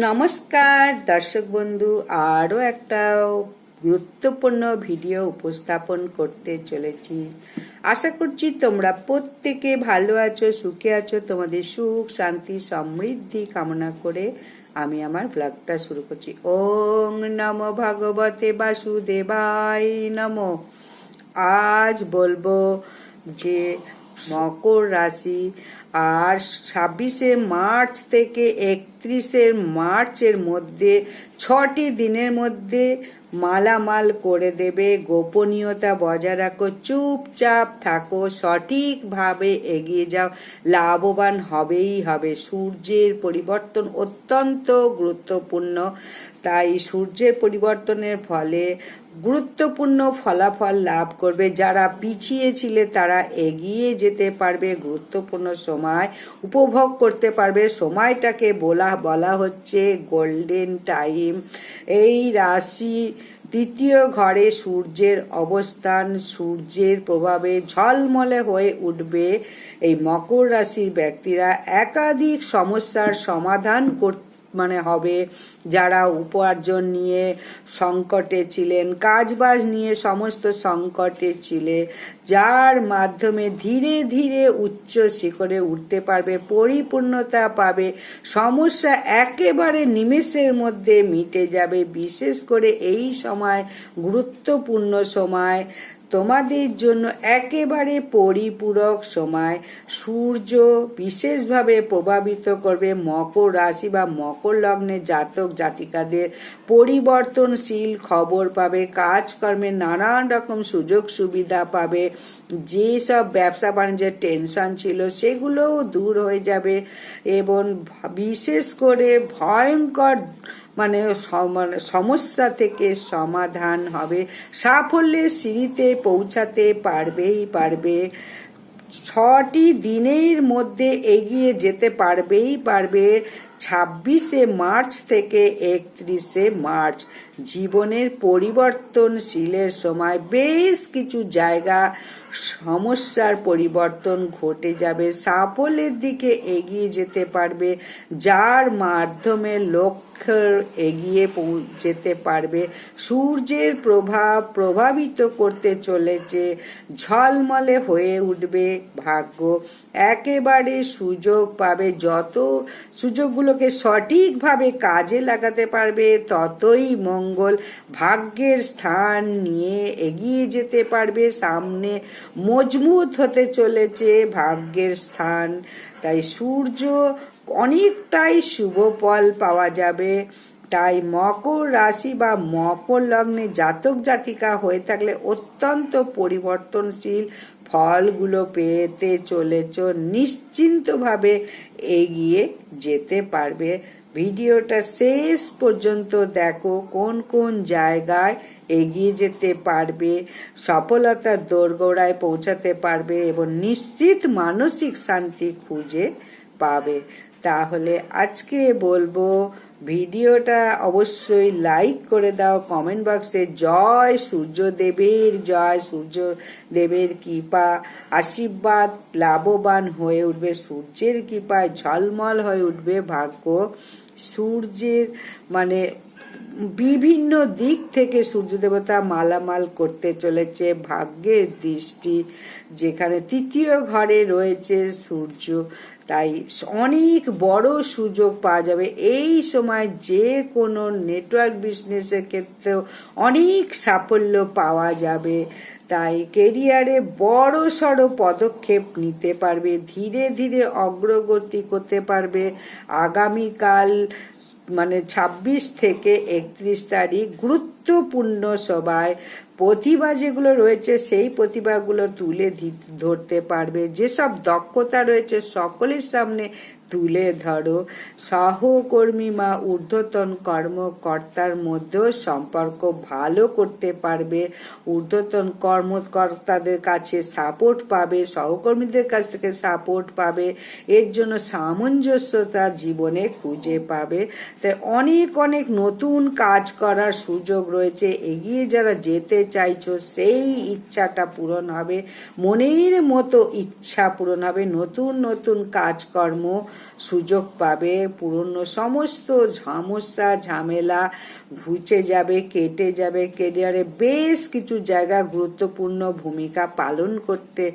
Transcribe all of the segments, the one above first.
নমস্কার, দর্শক বন্ধু, আরও একটা গুরুত্বপূর্ণ ভিডিও উপস্থাপন করতে চলেছি। আশা করছি তোমরা প্রত্যেকে ভালো আছো, সুখে আছো। তোমাদের সুখ, শান্তি, সমৃদ্ধি কামনা করে আমি আমার ব্লগটা শুরু করছি। ওং নম ভগবতে বাসুদেবায় নম। আজ বলব যে মকর রাশি আর ছাব্বিশে মার্চ থেকে একত্রিশে মার্চের মধ্যে ছটি দিনের মধ্যে মালামাল করে দেবে। গোপনীয়তা বজায় রাখো, চুপচাপ থাকো, সঠিকভাবে এগিয়ে যাও। লাভবান হবেই হবে। সূর্যের পরিবর্তন অত্যন্ত গুরুত্বপূর্ণ। তাই সূর্যের পরিবর্তনের ফলে গুরুত্বপূর্ণ ফলাফল লাভ করবে। যারা পিছিয়ে ছিলে, তারা এগিয়ে যেতে পারবে। গুরুত্বপূর্ণ সময় উপভোগ করতে পারবে। সময়টাকে বলা বলা হচ্ছে গোল্ডেন টাইম এই রাশি তৃতীয় ঘরে সূর্যের অবস্থান, সূর্যের প্রভাবে ঝলমলে হয়ে উঠবে। এই মকর রাশির ব্যক্তিরা একাধিক সমস্যার সমাধান করতে মানে হবে, যারা উপার্জন নিয়ে সংকটে ছিলেন, কাজবাজ নিয়ে সমস্ত সংকটে ছিলে, যার মাধ্যমে ধীরে ধীরে উচ্চ শিখরে উঠতে পারবে, পরিপূর্ণতা পাবে, সমস্যা একেবারে নিমেষের মধ্যে মিটে যাবে। বিশেষ করে এই সময়, গুরুত্বপূর্ণ সময় তোমাদের জন্য একেবারে পরিপূরক সময় সূর্য বিশেষভাবে প্রভাবিত করবে মকর রাশি বা মকর লগ্নে জাতক জাতিকাদের পরিবর্তনশীল খবর পাবে, কাজকর্মে নানান রকম সুযোগ সুবিধা পাবে, যেসব ব্যবসা বাণিজ্যের টেনশন ছিল সেগুলোও দূর হয়ে যাবে এবং বিশেষ করে ভয়ঙ্কর মানে মানে সমস্যা থেকে সমাধান হবে। সাফল্যের সিঁড়িতে পৌঁছাতে পারবেই পারবে। ছটি দিনের মধ্যে এগিয়ে যেতে পারবেই পারবে। ছাব্বিশে মার্চ থেকে একত্রিশে মার্চ। জীবনের পরিবর্তনশীলের সময় বেশ কিছু জায়গা সমস্যার পরিবর্তন ঘটে যাবে। সাফল্যের দিকে এগিয়ে যেতে পারবে, যার মাধ্যমে লক্ষ্য এগিয়ে যেতে পারবে। সূর্যের প্রভাব প্রভাবিত করতে চলেছে, ঝলমলে হয়ে উঠবে ভাগ্য। একেবারে সুযোগ পাবে। যত সুযোগগুলোকে সঠিকভাবে কাজে লাগাতে পারবে, ততই মঙ্গল ভাগ্যের স্থান নিয়ে এগিয়ে যেতে পারবে। সামনে মজবুত হতে চলেছে ভাগ্যের স্থান। তাই সূর্য অনেকটাই শুভ ফল পাওয়া যাবে। তাই মকর রাশি বা মকর লগ্নে জাতক জাতিকা হয়ে থাকলে অত্যন্ত পরিবর্তনশীল ফলগুলো পেতে চলেছ, নিশ্চিন্তভাবে এগিয়ে যেতে পারবে। ভিডিওটা শেষ পর্যন্ত দেখো, কোন কোন জায়গায় এগিয়ে যেতে পারবে, সফলতার দোরগোড়ায় পৌঁছাতে পারবে এবং নিশ্চিত মানসিক শান্তি খুঁজে পাবে। তাহলে আজকে বলব ভিডিওটা অবশ্যই লাইক করে দাও কমেন্ট বক্সে জয় সূর্যদেবের, জয় সূর্য দেবের কৃপা। আশীর্বাদ লাভবান হয়ে উঠবে, সূর্যের কৃপায় ঝলমল হয়ে উঠবে ভাগ্য। সূর্যের মানে বিভিন্ন দিক থেকে সূর্য দেবতা মালামাল করতে চলেছে, ভাগ্যের দৃষ্টি যেখানে তৃতীয় ঘরে রয়েছে সূর্য। তাই অনেক বড় সুযোগ পাওয়া যাবে। এই সময় যে কোনো নেটওয়ার্ক বিজনেসের ক্ষেত্রেও অনেক সাফল্য পাওয়া যাবে। তাই কেরিয়ারে বড় সড়ো পদক্ষেপ নিতে পারবে, ধীরে ধীরে অগ্রগতি করতে পারবে। আগামীকাল মানে ২৬ থেকে একত্রিশ তারিখ গুরুত্বপূর্ণ সভায় প্রতিভা যেগুলো রয়েছে, সেই প্রতিভাগুলো তুলে ধরতে পারবে। যেসব দক্ষতা রয়েছে, সকলের সামনে তুলে ধরো। সহকর্মী বা ঊর্ধ্বতন কর্মকর্তার মধ্যেও সম্পর্ক ভালো করতে পারবে। ঊর্ধ্বতন কর্মকর্তাদের কাছে সাপোর্ট পাবে, সহকর্মীদের কাছ থেকে সাপোর্ট পাবে। এর জন্য সামঞ্জস্যতা জীবনে খুঁজে পাবে। তাই অনেক অনেক নতুন কাজ করার সুযোগ রয়েছে। এগিয়ে যারা যেতে চাইছো সেই ইচ্ছাটা পূরণ হবে। মনের মতো ইচ্ছা পূরণ হবে নতুন নতুন কাজকর্ম সুযোগ পাবে, পুরনো সমস্ত সমস্যা ঝামেলা ঘুচে যাবে, কেটে যাবে কেরিয়ারে বেশ কিছু জায়গা গুরুত্বপূর্ণ ভূমিকা পালন করতে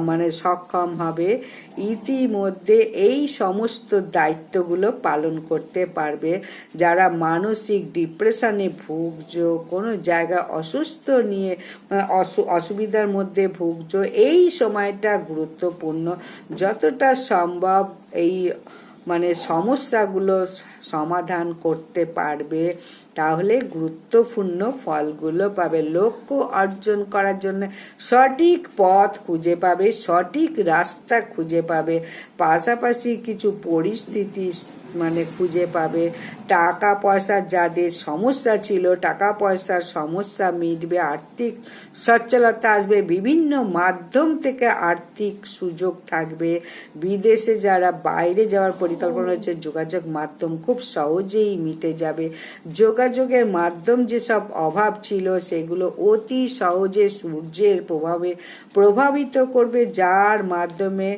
মানে সক্ষম হবে। ইতিমধ্যে এই সমস্ত দায়িত্বগুলো পালন করতে পারবে। যারা মানসিক ডিপ্রেশনে ভুগছো, কোনো জায়গা অসুস্থ নিয়ে, অসু- অসুবিধার মধ্যে ভুগছো, এই সময়টা গুরুত্বপূর্ণ। যতটা সম্ভব এই মানে সমস্যাগুলো সমাধান করতে পারবে। তাহলে গুরুত্বপূর্ণ ফলগুলো পাবে লক্ষ্য অর্জন করার জন্য। সঠিক পথ খুঁজে পাবে, সঠিক রাস্তা খুঁজে পাবে, পাশাপাশি কিছু পরিস্থিতি মানে খুঁজে পাবে। টাকা পয়সার যাদের সমস্যা ছিল টাকা পয়সার সমস্যা মিটবে, আর্থিক সচ্ছলতা আসবে, বিভিন্ন মাধ্যম থেকে আর্থিক সুযোগ থাকবে। বিদেশে যারা বাইরে যাওয়ার পরিকল্পনা হচ্ছে যোগাযোগ মাধ্যম খুব সহজেই মিটে যাবে। যোগাযোগের মাধ্যম যেসব অভাব ছিল, সেগুলো অতি সহজে সূর্যের প্রভাবে প্রভাবিত করবে, যার মাধ্যমে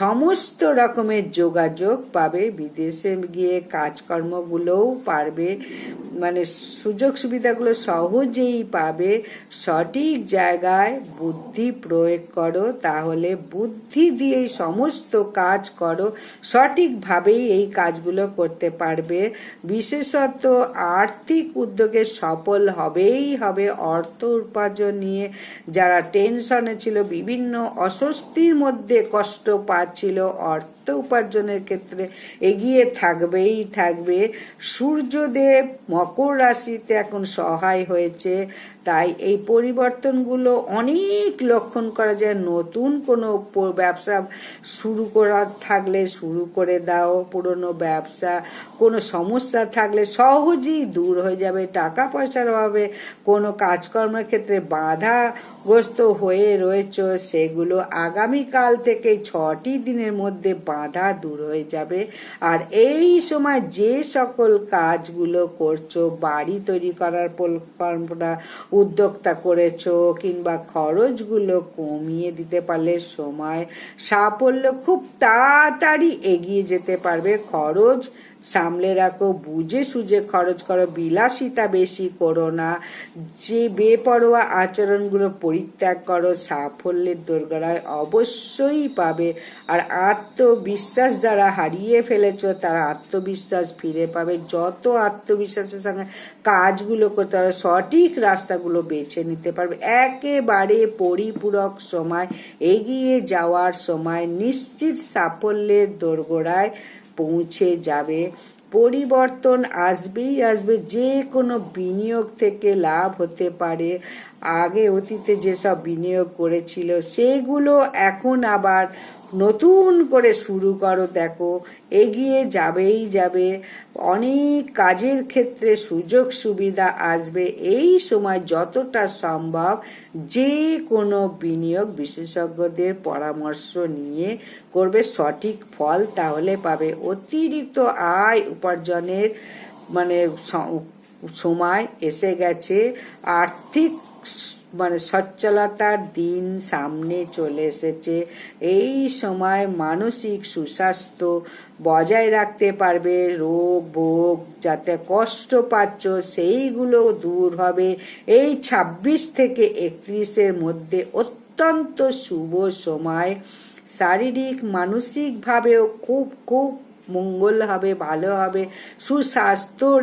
সমস্ত রকমের যোগাযোগ পাবে। বিদেশে গিয়ে কাজকর্মগুলোও পারবে। মানে সুযোগ সুবিধাগুলো সহজেই পাবে। সঠিক জায়গায় বুদ্ধি প্রয়োগ করো, তাহলে বুদ্ধি দিয়েই সমস্ত কাজ করো। সঠিকভাবেই এই কাজগুলো করতে পারবে। বিশেষত আর্থিক উদ্যোগে সফল হবেই হবে অর্থ উপার্জন নিয়ে। যারা টেনশনে ছিল, বিভিন্ন অস্বস্তির মধ্যে কষ্ট পাচ্ছিল, অর্থ উপার্জনের ক্ষেত্রে এগিয়ে থাকবেই থাকবে। সূর্যদেব মকর রাশিতে এখন সহায় হয়েছে। তাই এই পরিবর্তনগুলো অনেক লক্ষণ করা যায়। নতুন কোনো ব্যবসা শুরু করার থাকলে শুরু করে দাও। পুরনো ব্যবসা, কোনো সমস্যা থাকলে সহজেই দূর হয়ে যাবে। টাকা পয়সার অভাবে কোনো কাজকর্মের ক্ষেত্রে বাধাগ্রস্ত হয়ে রয়েছে, সেগুলো আগামীকাল থেকে ছটি দিনের মধ্যে বাধা দূর হয়ে যাবে। আর এই সময় যে সকল কাজগুলো করছ, বাড়ি তৈরি করার পরিকল্পনা উদ্যোক্তা করেছ কিংবা খরচগুলো কমিয়ে দিতে পারলে সময় সাফল্য খুব তাড়াতাড়ি এগিয়ে যেতে পারবে। খরচ সামলে রাখো, বুঝে সুঝে খরচ করো, বিলাসিতা বেশি করো না। যে বেপরোয়া আচরণগুলো পরিত্যাগ করো, সাফল্যের দোরগোড়ায় অবশ্যই পাবে। আর আত্মবিশ্বাস যারা হারিয়ে ফেলেছ, তারা আত্মবিশ্বাস ফিরে পাবে। যত আত্মবিশ্বাসের সঙ্গে কাজগুলো করতে পারবে সঠিক রাস্তাগুলো বেছে নিতে পারবে। একেবারে পরিপূরক সময়, এগিয়ে যাওয়ার সময়, নিশ্চিত সাফল্যের দোরগোড়ায় পৌঁছে যাবে। পরিবর্তন আসবেই আসবে, যে কোনো বিনিয়োগ থেকে লাভ হতে পারে। আগে অতীতে যেসব বিনিয়োগ করেছিল, সেগুলো এখন আবার নতুন করে শুরু করো, দেখো, এগিয়ে যাবেই যাবে। অনেক কাজের ক্ষেত্রে সুযোগ সুবিধা আসবে। এই সময় যতটা সম্ভব যে কোনো বিনিয়োগ বিশেষজ্ঞদের পরামর্শ নিয়ে করবে, সঠিক ফল তাহলে পাবে। অতিরিক্ত আয় উপার্জনের মানে সময় এসে গেছে। আর্থিক মানে সচ্ছলতার দিন সামনে চলে এসেছে। এই সময় মানসিক সুস্বাস্থ্য বজায় রাখতে পারবে। রোগ, ভোগ যাতে কষ্ট পাচ্ছ, সেইগুলো দূর হবে। এই ছাব্বিশ থেকে একত্রিশের মধ্যে অত্যন্ত শুভ সময়। শারীরিক, মানসিকভাবেও খুব খুব মঙ্গল হবে, ভালো হবে। সুস্বাস্থ্যর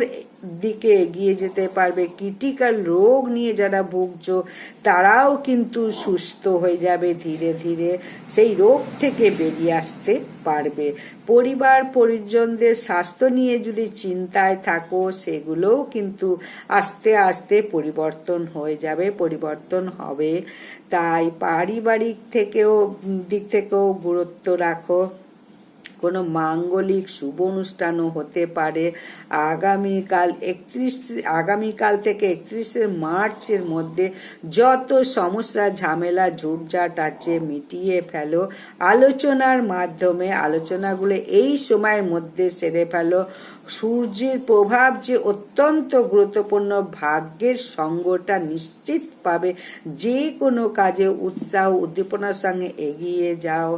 দিকে এগিয়ে যেতে পারবে। ক্রিটিক্যাল রোগ নিয়ে যারা ভুগছো, তারাও কিন্তু সুস্থ হয়ে যাবে ধীরে ধীরে। সেই রোগ থেকে বেরিয়ে আসতে পারবে। পরিবার, পরিজনদের স্বাস্থ্য নিয়ে যদি চিন্তায় থাকো, সেগুলোও কিন্তু আস্তে আস্তে পরিবর্তন হয়ে যাবে, পরিবর্তন হবে। তাই পারিবারিক থেকেও, দিক থেকেও গুরুত্ব রাখো। কোনো মাঙ্গলিক শুভ অনুষ্ঠানও হতে পারে। আগামীকাল একত্রিশ, আগামীকাল থেকে একত্রিশে মার্চের মধ্যে যত সমস্যা, ঝামেলা, ঝুটঝাট আছে, মিটিয়ে ফেলো। আলোচনার মাধ্যমে আলোচনাগুলো এই সময়ের মধ্যে সেরে ফেলো। সূর্যের প্রভাব যে অত্যন্ত গুরুত্বপূর্ণ ভাগ্যের সঙ্গটা নিশ্চিত পাবে। যে কোনো কাজে উৎসাহ, উদ্দীপনার সঙ্গে এগিয়ে যাও।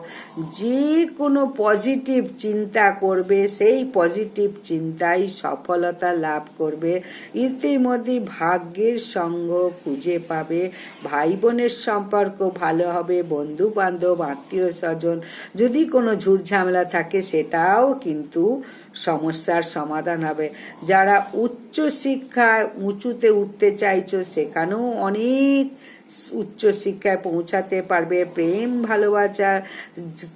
যে কোনো পজিটিভ চিন্তা করবে, সেই পজিটিভ চিন্তাই সফলতা লাভ করবে। ইতিমধ্যে ভাগ্যের সঙ্গ খুঁজে পাবে। ভাই বোনের সম্পর্ক ভালো হবে বন্ধু বান্ধব আত্মীয় স্বজন যদি কোনো ঝুট ঝামেলা থাকে, সেটাও কিন্তু সমস্যার সমাধান হবে। যারা উচ্চ শিক্ষায় উঁচুতে উঠতে চাইছো, সেখানেও অনেক উচ্চ শিক্ষায় পৌঁছাতে পারবে। প্রেম ভালোবাসার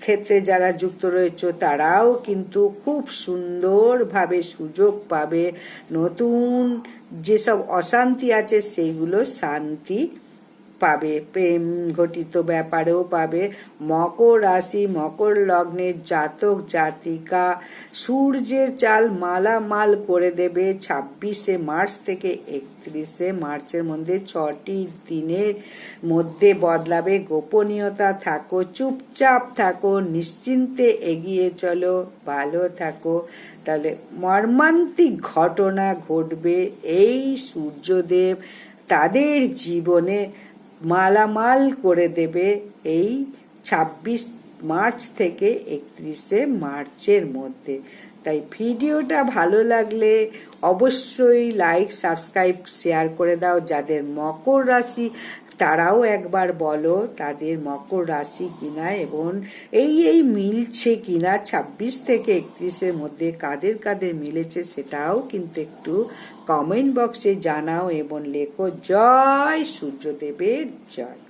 ক্ষেত্রে যারা যুক্ত রয়েছে, তারাও কিন্তু খুব সুন্দরভাবে সুযোগ পাবে। নতুন যেসব অশান্তি আছে সেইগুলো শান্তি পাবে, প্রেম ঘটিত ব্যাপারেও পাবে। মকর রাশি, মকর লগ্নের জাতক, জাতিকা, সূর্যের চাল মালামাল করে দেবে ছাব্বিশে মার্চ থেকে একত্রিশে মার্চের মধ্যে। ছটি দিনের মধ্যে বদলাবে। গোপনীয়তা থাকো, চুপচাপ থাকো, নিশ্চিন্তে এগিয়ে চলো, ভালো থাকো। তাহলে মর্মান্তিক ঘটনা ঘটবে। এই সূর্যদেব তাদের জীবনে মালামাল করে দেবে এই ছাব্বিশ মার্চ থেকে একত্রিশে মার্চের মধ্যে। তাই ভিডিওটা ভালো লাগলে অবশ্যই লাইক, সাবস্ক্রাইব, শেয়ার করে দাও। যাদের মকর রাশি তারাও একবার বলো তাদের মকর রাশি কিনা এবং এই এই মিলছে কিনা, ছাব্বিশ থেকে একত্রিশের মধ্যে কাদের কাদের মিলেছে সেটাও কিন্তু একটু কমেন্ট বক্সে জানাও এবং লেখো, জয় সূর্যদেবের জয়।